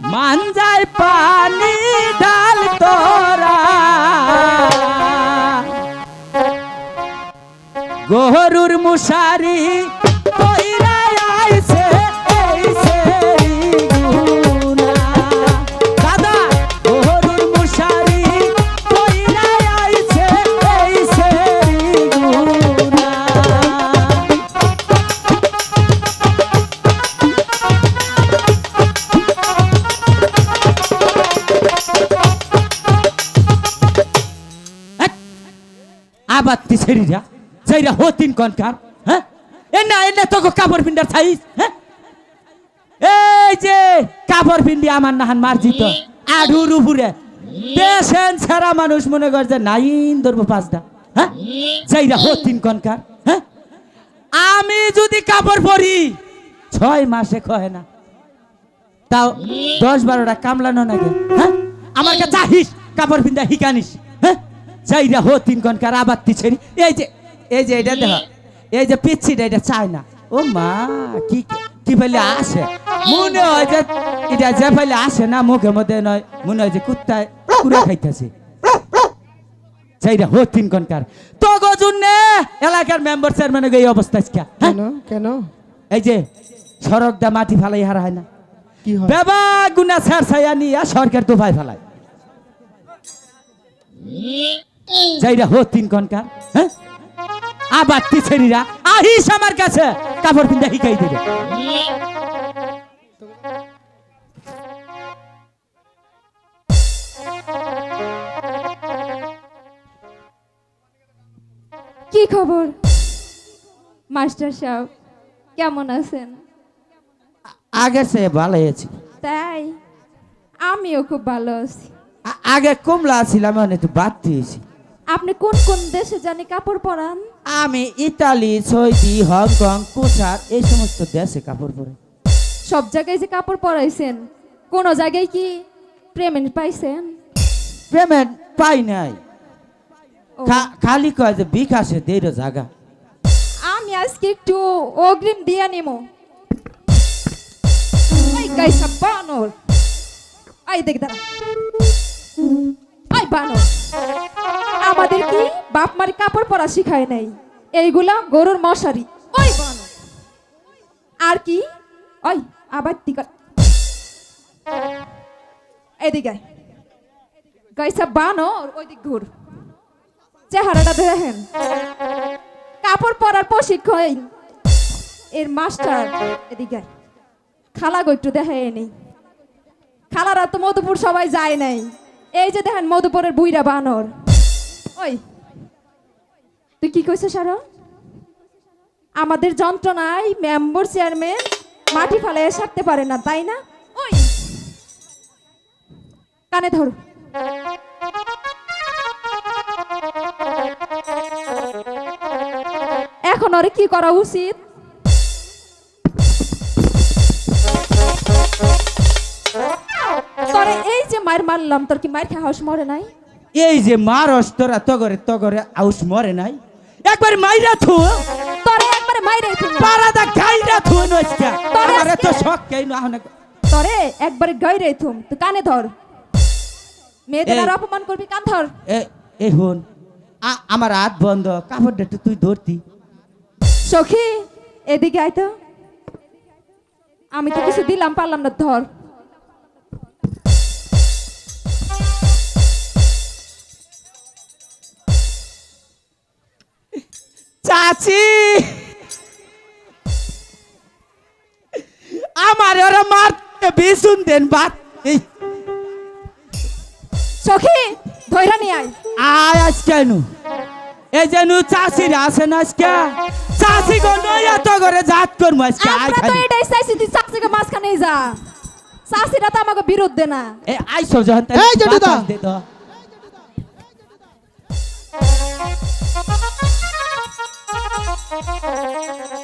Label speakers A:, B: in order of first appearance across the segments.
A: মানজায় পানি ডাল তোরা। গহরুর মুশারি সেইরা হতিন কনকার হ্যাঁ এনা এনা তোকে কাপড় পিন্ডার ছাইস হ্যাঁ এই যে কাপড় পিন্ডি আমার নাহান মার্জিত আঢুর উপরে পেশেন্ট ছাড়া মানুষ মনে করে যে নাইন ধরবো পাঁচটা হ্যাঁ সেইরা হতিন কনকার হ্যাঁ আমি যদি কাপড় পরি ছয় মাসে কহে না, তাও দশ বারোটা কামলানো নাকি হ্যাঁ আমার কাছে চাহিস কাপড় পিন্দা হিকানিস হ্যাঁ চাইরা হো তিন কনকার আবার তিছেরি এই যে এই যে এটা দেখ এই যে পিচ্ছিটা এটা চায় না ও মা কি কি ফেলে আসে? মনে হয় যে এটা যে ফেলে আসে না মুখের মধ্যে নয় মনে হয় যে কুত্তায় কুড়ে খাইতেছে। চাইরা হো তিন কনকার তো গজুন্নে এলাকার মেম্বার চেয়ারম্যান এই অবস্থা আজকে হ্যাঁ?
B: কেন? কেন?
A: এই যে সড়ক দা মাটি ফালাই হারা হয় না।
B: কি হয়?
A: বেবা গুনা ছাড় ছায়া নিয়ে সরকার তো ভাই ফেলায় যাইরা হো তিন কনকার হ্যাঁ? আবার তিছেরিরা আহিস আমার কাছে। কাপড় পিন্দা হিকাই দেবে।
C: কি খবর? মাস্টার সাহেব কেমন আছেন?
A: আগে সে ভালো হয়েছি
C: তাই? আমিও খুব ভালো আছি।
A: আগে কমলা ছিলাম একটু বাদ দিয়েছি
C: আপনি কোন কোন দেশে জানি কাপড় পরান?
A: আমি ইতালি সৌদি হংকং কুসার এই সমস্ত দেশে কাপড় পরে।
C: সব জায়গায় যে কাপড় পরাইছেন কোন জায়গায় কি পেমেন্ট পাইছেন?
A: পেমেন্ট পাই নাই। খালি কয় যে বিকাশে দেড় জায়গা।
C: আমি আজকে একটু অগ্রিম দিয়ে নিমো। এই গাইসা বানর। আই দেখ দাঁড়া। আই বানর। আমাদের কি বাপ মার কাপড় পরা শিখায় নাই? এইগুলা গরুর মশারি। ওই বানর আর কি? ওই, আবার টিকা। এদিকে। গাইসা বানর ওই দিক ঘুর। চেহারাটা দেখেন। কাপড় পরার প্রশিক্ষণ। এর মাস্টার এদিকে। খালা গো একটু দেখে নেই খালারা তো মধুপুর সবাই যায় নাই। এই যে দেখেন মধুপুরের বুইরা বানর। ওই তুই কি কইছ, সার? আমাদের যন্ত্রণায় মেম্বার চেয়ারম্যান মাটি ফেলে সারতে পারে না, তাই না? ওই। কানে ধর। এখন ওরে কি করা উচিত? তোরে এই যে মার মারলাম, তোর কি মার খা হাউস মরে নাই?
A: এই যে মারস তোরা তগরে তগরে আউস মরে নাই। একবার মাইরা থু।
C: তোরে একবারে মাইরে তুমি
A: পারাদা গাইরা থু নইস্কা
C: তোরে
A: আমারে তো শখ কেন আহনে
C: তোরে একবারে গাইরে থুম তুই কানে ধর। মেয়েদের আর অপমান করবি কান ধর।
A: এ এ হন। আমার হাত বন্ধ। কাপড়টা তুই ধরতি।
C: সখী এদিকে আয় তো। আমি তো কিছু দিলাম পারলাম না ধর।
A: চাচি! আমার ওরা মারতে বিশুন দেন বাত। এই
C: সখী ধৈরা নিয়ে আয়।
A: আয় আজ কেন এই যে নু চাষির আসে আজকে। চাষি গো নইয়া তো করে জাত করব আজকে। আয়
C: আমরা তো এটাই চাইছি তুই চাচিকে মাঝখানে যা। চাষিরা তো আমাকে বিরুদ্ধে না।
A: এ আই সব যখন তাই
B: এই জেঠুদা।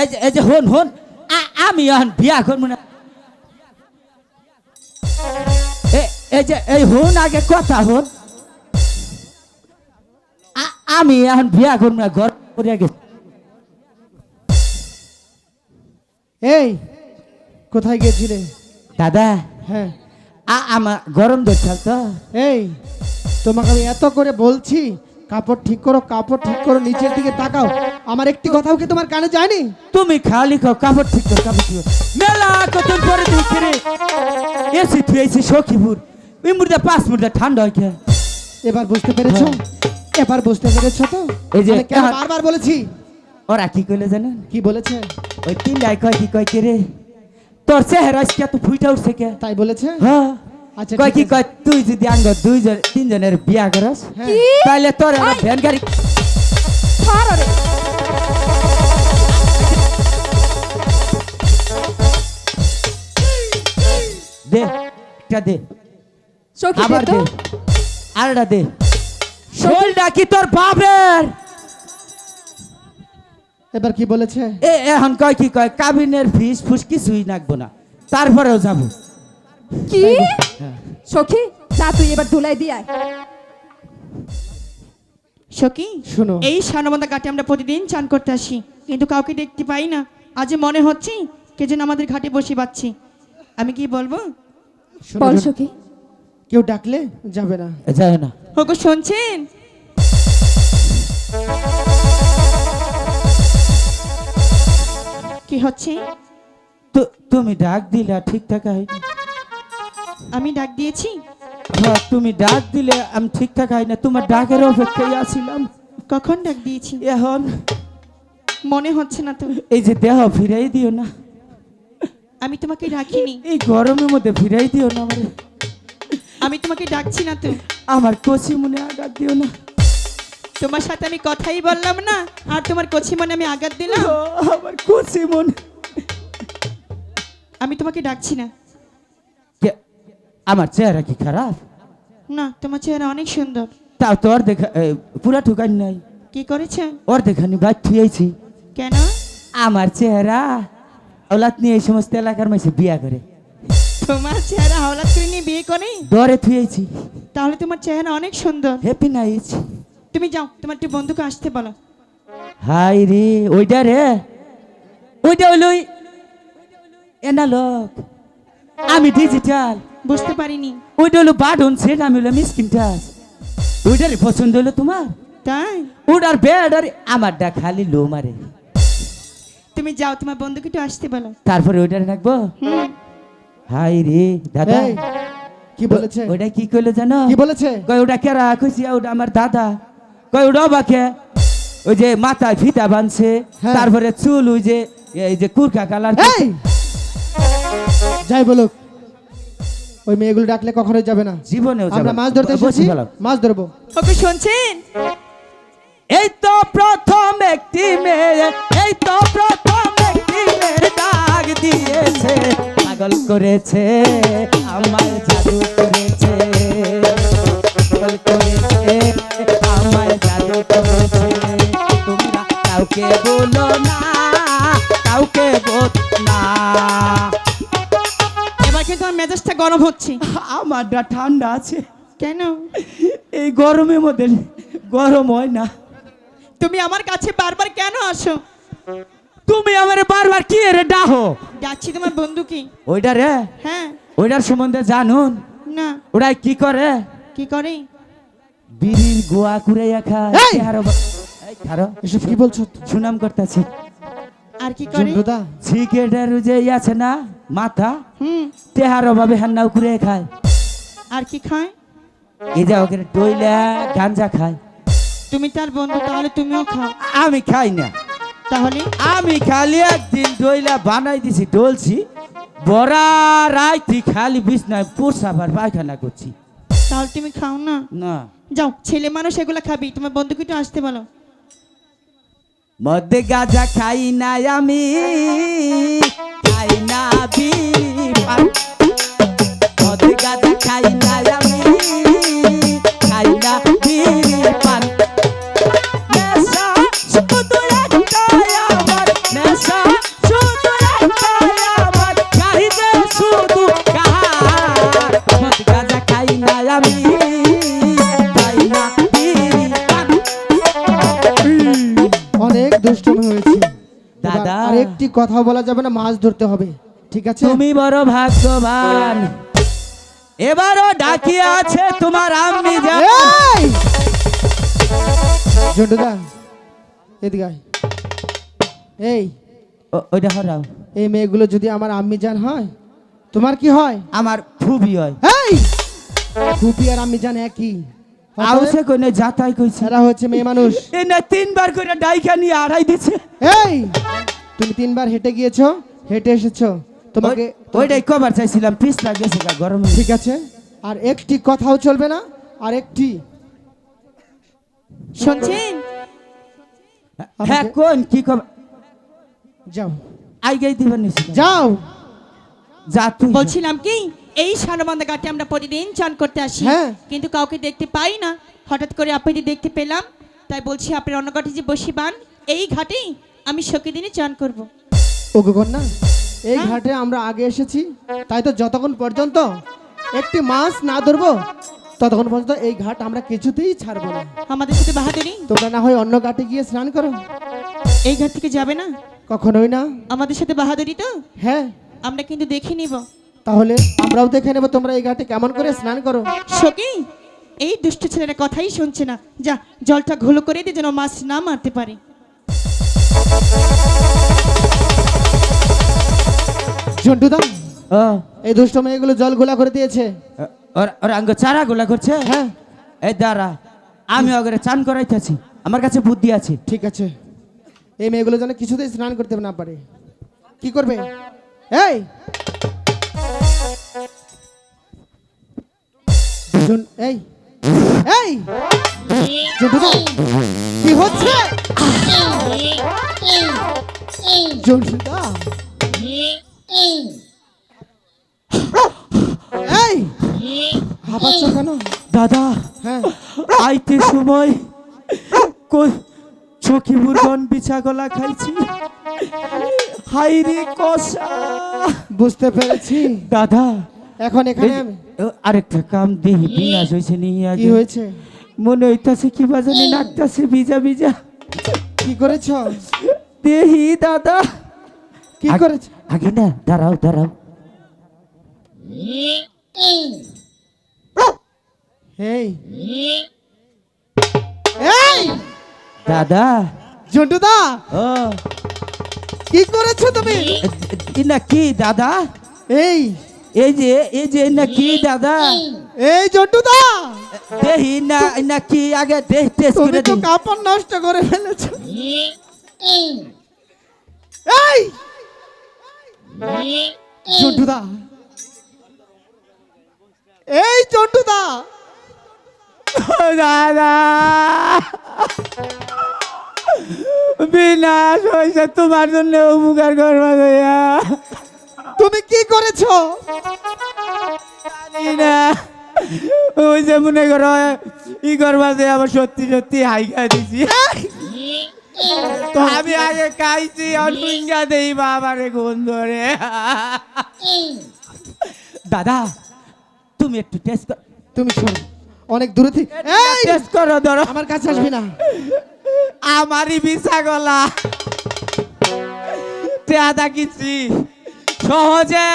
A: এই যে হন হন। আমি এখন বিয়া করব না। এই যে এই হন আগে কথা হন। আমি এখন বিয়া করব না ঘর করে গেছি।
B: এই কোথায় গিয়েছিলে
A: দাদা।
B: হ্যাঁ।
A: আমার গরম ধরছাল তো।
B: এই তোমাকে আমি এত করে বলছি কাপড় ঠিক করো কাপড় ঠিক করো নিচের দিকে তাকাও। আমার একটি কথাও কি তোমার কানে যায়নি?
A: তুমি খালি খাও কাপড় ঠিক কর কাপড় ঠিক কর। মেলা কতদিন পরে দেখছি রে। এসি তুই এসি সখীপুর। ওই মুর্দা পাঁচ মুর্দা ঠান্ডা হয় কে
B: এবার বুঝতে পেরেছ? এবার বুঝতে পেরেছ তো?
A: এই যে-
B: বারবার বলেছি?
A: ওরা কি কইলে জানেন?
B: কি বলেছে?
A: ওই তিন ডাই কয় কি কয় কে রে? তোর চেহারা আজকে এত ফুইটা উঠছে কে?
B: তাই বলেছে?
A: হ্যাঁ।
B: আচ্ছা,
A: কয় কি কয় তুই যদি আঙ্গ দুইজন তিনজনের বিয়া করস
B: হ্যাঁ।
A: তাহলে তোর ভ্যান গাড়ি দে একটা দে।
C: সখী
A: আবার
C: দে
A: দে আরেকটা দে। তোর বাপের?
B: এবার কি বলেছে?
A: এ এখন কয় কি কয়? কাবিনের ফিস ফুস কিছুই নাকবো না। তারপরেও যাব।
C: কি? সখী যা তুই এবার ধুলাই দিয়ে আয়।
D: সখী
B: শোনো।
D: এই সানবন্ধা ঘাটে আমরা প্রতিদিন চান করতে আসি। কিন্তু কাউকে দেখতে পাই না। আজ মনে হচ্ছে কে যেন আমাদের ঘাটে বসে পাচ্ছি আমি কি বলব?
C: বল। সখী।
B: কেউ ডাকলে যাবে না।
A: যায় না।
D: ওগো শুনছেন? কি হচ্ছে?
A: তো তুমি ডাক দিলে ঠিকঠাক হয়নি
D: আমি ডাক দিয়েছি?
A: হ্যাঁ, তুমি ডাক দিলে আমি ঠিকঠাক হয় না। তোমার ডাকের অপেক্ষায় আছিলাম।
D: কখন ডাক দিয়েছি?
A: এখন
D: মনে হচ্ছে না তো।
A: এই যে দেহ ফিরাই দিও না।
D: আমি তোমাকে ডাকিনি।
A: এই গরমের মধ্যে ফিরাই দিও না আমার।
D: আমি তোমাকে ডাকছি না তো।
A: আমার কচি মনে আঘাত দিও না।
D: তোমার সাথে আমি কথাই বললাম না আর তোমার কচি মনে আমি আঘাত দিলাম।
A: ও, আমার কচি মন।
D: আমি তোমাকে ডাকছি না।
A: কে- আমার চেহারা কি খারাপ?
D: না তোমার চেহারা অনেক সুন্দর।
A: তাও তো ওর দেখা এ, পুরা ঠুকান নাই।
D: কি করেছে?
A: ওর দেখানি বাইক থুয়েছি
D: কেন?
A: আমার চেহারা ওলাত নিয়ে এই সমস্ত এলাকার মাঝে বিয়া করে।
D: তোমার চেহারা হাওলাত তুই নিয়ে বিয়ে করে?
A: দরে থুয়েছি।
D: তাহলে তোমার চেহারা অনেক সুন্দর।
A: হ্যাপি নাইস
D: তুমি যাও তোমার একটু বন্ধুকে আসতে বলো।
A: হাই রে ওইটা রে। ওইটা হইল ওই এনা লোক আমি ডিজিটাল
D: বুঝতে পারিনি।
A: ওইটা হলো বাডন সেট আমি হলো মিসকিন টাচ ওইটারে পছন্দ হলো তোমার?
D: তাই?
A: ওটার বেড আর আমারটা খালি লো মারে
D: তুমি যাও তোমার বন্ধুকে একটু আসতে বলো।
A: তারপরে ওইটারে রাখব হাই রে দাদা।
B: কি বলেছে?
A: ওইটা কি কইলো জানো?
B: কি বলেছে?
A: কয় ওটা কেরা কইছি ওটা আমার দাদা। কয় ওটা বাকে ওই যে মাথায় ফিতা বানছে
B: হ্যাঁ।
A: তারপরে চুল ওই যে এই যে কুরকা কালার
B: এই! যাই বলুক ওই মেয়েগুলো ডাকলে কখনোই যাবে না।
A: জীবনেও যাবে
B: আমরা মাছ ধরতে
A: বসে
B: এসেছি। মাছ ধরবো।
D: ওকে শুনছেন?
A: এই তো প্রথম একটি মেয়ে এই তো প্রথম একটি মেয়ে ডাক দিয়েছে। পাগল করেছে আমায় জাদু করেছে। পাগল করেছে আমায় জাদু করেছে। তোমরা কাউকে বলো না কাউকে বল না।
D: এবার কিন্তু আমার মেজাজটা গরম হচ্ছে।
A: আমারটা ঠান্ডা আছে।
D: কেন?
A: এই গরমের মধ্যে গরম হয় না।
D: তুমি আমার কাছে বারবার কেন আসো?
A: তুমি আমার বারবার কি রে ডাহো?
D: ডাকছি তোমার বন্ধু কি?
A: ওইটা রে?
D: হ্যাঁ।
A: ওইটার সম্বন্ধে জানুন।
D: না।
A: ওরা কি করে?
D: কি করে?
A: বিড়ির গোয়া! চেহারা বা- এই, খারো,
B: এসব কি বলছো?
A: সুনাম করতেছি।
D: আর কি করে?
B: জন্ডুদা
A: সিগারেটের যে আছে না? মাথা?
D: হুম।
A: তেহার অভাবে হান্নাও কুড়ে খায়।
D: আর কি খায়?
A: এই যে ওকে টইলা গাঞ্জা খায়।
D: তুমি তার বন্ধু তাহলে তুমিও খাও।
A: আমি খাই না।
D: তাহলে?
A: আমি খালি একদিন ডইলা বানাই দিছি ডলছি। বড়া রাইতি খালি বিছনায় পোষাবার পায়খানা করছি।
D: তাহলে তুমি খাও না?
A: না।
D: যাও ছেলে মানুষ এগুলো খাবি তোমার বন্ধুকে একটু আসতে বলো।
A: মধ্যে গাজা খাই না আমি খাই না পান। মধ্যে গাজা খাই না
B: কথা বলা যাবে না মাছ ধরতে হবে। ঠিক আছে?
A: তুমি বড় ভাগ্যবান। এবারও ডাকিয়ে আছে তোমার
B: এই! জন্টুদা এদিকে এই।
A: ওইটা হরাও।
B: এই মেয়েগুলো যদি আমার আম্মি জান হয় তোমার কি হয়?
A: আমার ফুবি হয়।
B: এই! ফুপি আর আম্মি জান একই।
A: আউসে কইনে যাতাই কইছে।
B: এরা হচ্ছে মেয়ে মানুষ।
A: এ না তিনবার করে ডাইকা নিয়ে আড়াই দিছে।
B: এই! তুমি তিনবার হেঁটে গিয়েছো হেঁটে এসেছ। তোমাকে
A: ওই- ওইটাই কবার চাইছিলাম পিস লাগেছে গা গরমে
B: ঠিক আছে। আর একটি কথাও চলবে না আর একটি।
D: শুনছেন?
A: হ্যাঁ কোন কি কব
B: যাও।
A: আই গাই দিবেন
B: যাও।
A: যা তুই
D: বলছিলাম কি এই সানবান্ধা ঘাটে আমরা প্রতিদিন চান করতে আসি
B: হ্যাঁ।
D: কিন্তু কাউকে দেখতে পাই না। হঠাৎ করে আপনাদের দেখতে পেলাম তাই বলছি আপনার অন্য ঘাটে যে বসিবান এই ঘাটেই আমি শোকে দিনে চান করব।
B: ওগো কন্যা এই
D: হ্যাঁ।
B: ঘাটে আমরা আগে এসেছি তাই তো যতক্ষণ পর্যন্ত একটি মাছ না ধরবো ততক্ষণ পর্যন্ত এই ঘাট আমরা কিছুতেই ছাড়বো না।
D: আমাদের সাথে বাহাদুরি?
B: তোমরা না হয় অন্য ঘাটে গিয়ে স্নান করো।
D: এই ঘাট থেকে যাবে না?
B: কখনোই না।
D: আমাদের সাথে বাহাদুরি তো?
B: হ্যাঁ।
D: আমরা কিন্তু দেখে নিব।
B: তাহলে আমরাও দেখে নেব তোমরা এই ঘাটে কেমন করে স্নান করো।
D: সকি এই দুষ্ট ছেলেরা কথাই শুনছে না। যা জলটা ঘোলো করে দিয়ে যেন মাছ না মারতে পারে।
B: ঝন্টুদা
A: ও
B: এই দুষ্ট মেয়েগুলো জল গোলা করে দিয়েছে।
A: ওর আঙ্গ চারা গোলা করছে?
B: হ্যাঁ।
A: এই দাঁড়া আমি ওগরে চান করাইতেছি। আমার কাছে বুদ্ধি আছে।
B: ঠিক আছে। এই মেয়েগুলো যেন কিছুতেই স্নান করতে না পারে। কি করবে? এই! এই! এই! কি হচ্ছে? জন্টুদা এই হাঁপাচ্ছ কেন?
A: দাদা
B: হ্যাঁ।
A: আইতে সময় কই চকি মুরগন বিছা গলা খাইছি। হাইরে কষা।
B: বুঝতে পেরেছি।
A: দাদা
B: এখন এখানে আমি
A: আরেকটা কাম দিহি বিনাশ হয়েছে নি
B: কি হয়েছে?
A: মনে হইতাছে কি বাজানি নাকতাছে ভিজা ভিজা।
B: কি করেছ?
A: দেহি দাদা।
B: কি করেছ?
A: আগে না দাঁড়াও দাঁড়াও।
B: এই এই
A: দাদা।
B: ঝন্টুদা
A: ও।
B: কি করেছ তুমি?
A: না কি দাদা?
B: এই।
A: এই যে এই যে না কি দাদা?
B: এই ঝন্টুদা
A: দেহি না না কি আগে দেহ টেস্ট
B: তুমি
A: করে
B: তো কাপড় নষ্ট করে ফেলেছো। এই! ঝন্টুদা এই ঝন্টুদা
A: দাদা বিনাশ হয়েছে তোমার জন্য উপকার করবা গয়া
B: তুমি কি করেছ?
A: জানি না। ওই যে মনে করো ই করবা যে আবার সত্যি সত্যি হাইকা দিছি। আমি আগে খাইছি অনুঙ্গা দেই বাবারে গুণ ধরে দাদা তুমি একটু টেস্ট কর
B: তুমি শোনো অনেক দূরে থেকে এই!
A: টেস্ট করো ধরো।
B: আমার কাছে আসবি না।
A: আমারই বিছা গলা টেয়া দাকিছি সহজে।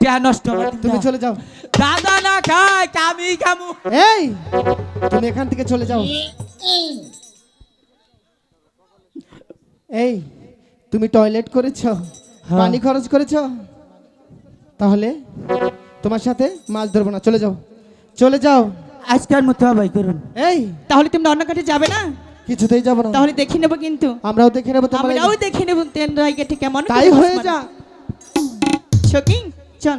A: টেয়া নষ্ট
B: তুমি চলে যাও।
A: দাদা
B: এই তুমি এখান থেকে চলে যাও। এই তুমি টয়লেট করেছ
A: হ্যাঁ।
B: পানি খরচ করেছ? তাহলে তোমার সাথে মাছ ধরবো না চলে যাও। চলে যাও।
A: আজকের মতো আবাই করুন।
B: এই।
D: তাহলে তোমরা অন্য ঘাটে যাবে না?
B: কিছুতেই যাব না।
D: তাহলে দেখে নেব কিন্তু।
B: আমরাও দেখে নেব
D: আমরাও দেখে নেব তেন রায়গেটে কেমন
B: তাই হয়ে যা।
D: শোকিং চল।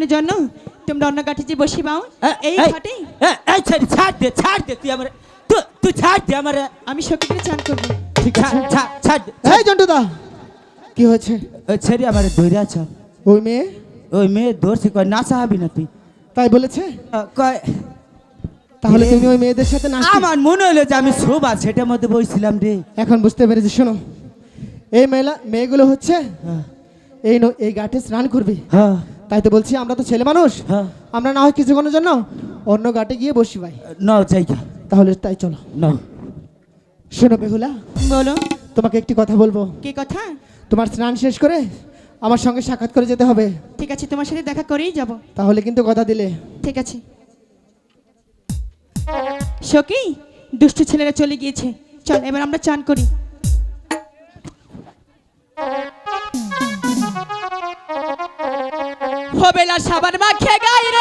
D: কিছুক্ষণের জন্য তোমরা অন্য ঘাটে যে বসি পাও এই ঘাটে।
A: এই ছেড়ে ছাড় দে ছাড় দে তুই আমার তুই তুই ছাড় দে আমার।
D: আমি সখীকে চান করব।
B: ঠিক আছে
A: ছাড়। ছাড় দে
B: এই জন্টুদা কি হয়েছে?
A: ওই ছেড়ে আমার ধরে আছ।
B: ওই মেয়ে?
A: ওই মেয়ে ধরছে কয় না হবি না তুই।
B: তাই বলেছে?
A: কয়
B: তাহলে তুমি ওই মেয়েদের সাথে না
A: আমার মনে হলো যে আমি শোভা সেটার মধ্যে বসছিলাম রে।
B: এখন বুঝতে পেরেছি শোনো। এই মেলা মেয়েগুলো হচ্ছে
A: হ্যাঁ
B: এই ন- এই ঘাটে স্নান করবে।
A: হ্যাঁ।
B: তাই তো বলছি আমরা তো ছেলে মানুষ।
A: হ্যাঁ।
B: আমরা না হয় কিছুক্ষণের জন্য অন্য ঘাটে গিয়ে বসি ভাই।
A: নাও জায়গা
B: তাহলে তাই চলো।
A: না।
B: শোনো বেহুলা
D: বলো।
B: তোমাকে একটি কথা বলব।
D: কি কথা?
B: তোমার স্নান শেষ করে আমার সঙ্গে সাক্ষাৎ করে যেতে হবে।
D: ঠিক আছে তোমার সাথে দেখা করেই যাব।
B: তাহলে কিন্তু কথা দিলে।
D: ঠিক আছে। সখী দুষ্টু ছেলেরা চলে গিয়েছে। চল এবার আমরা চান করি। হবেলা সাবান মাখে রে।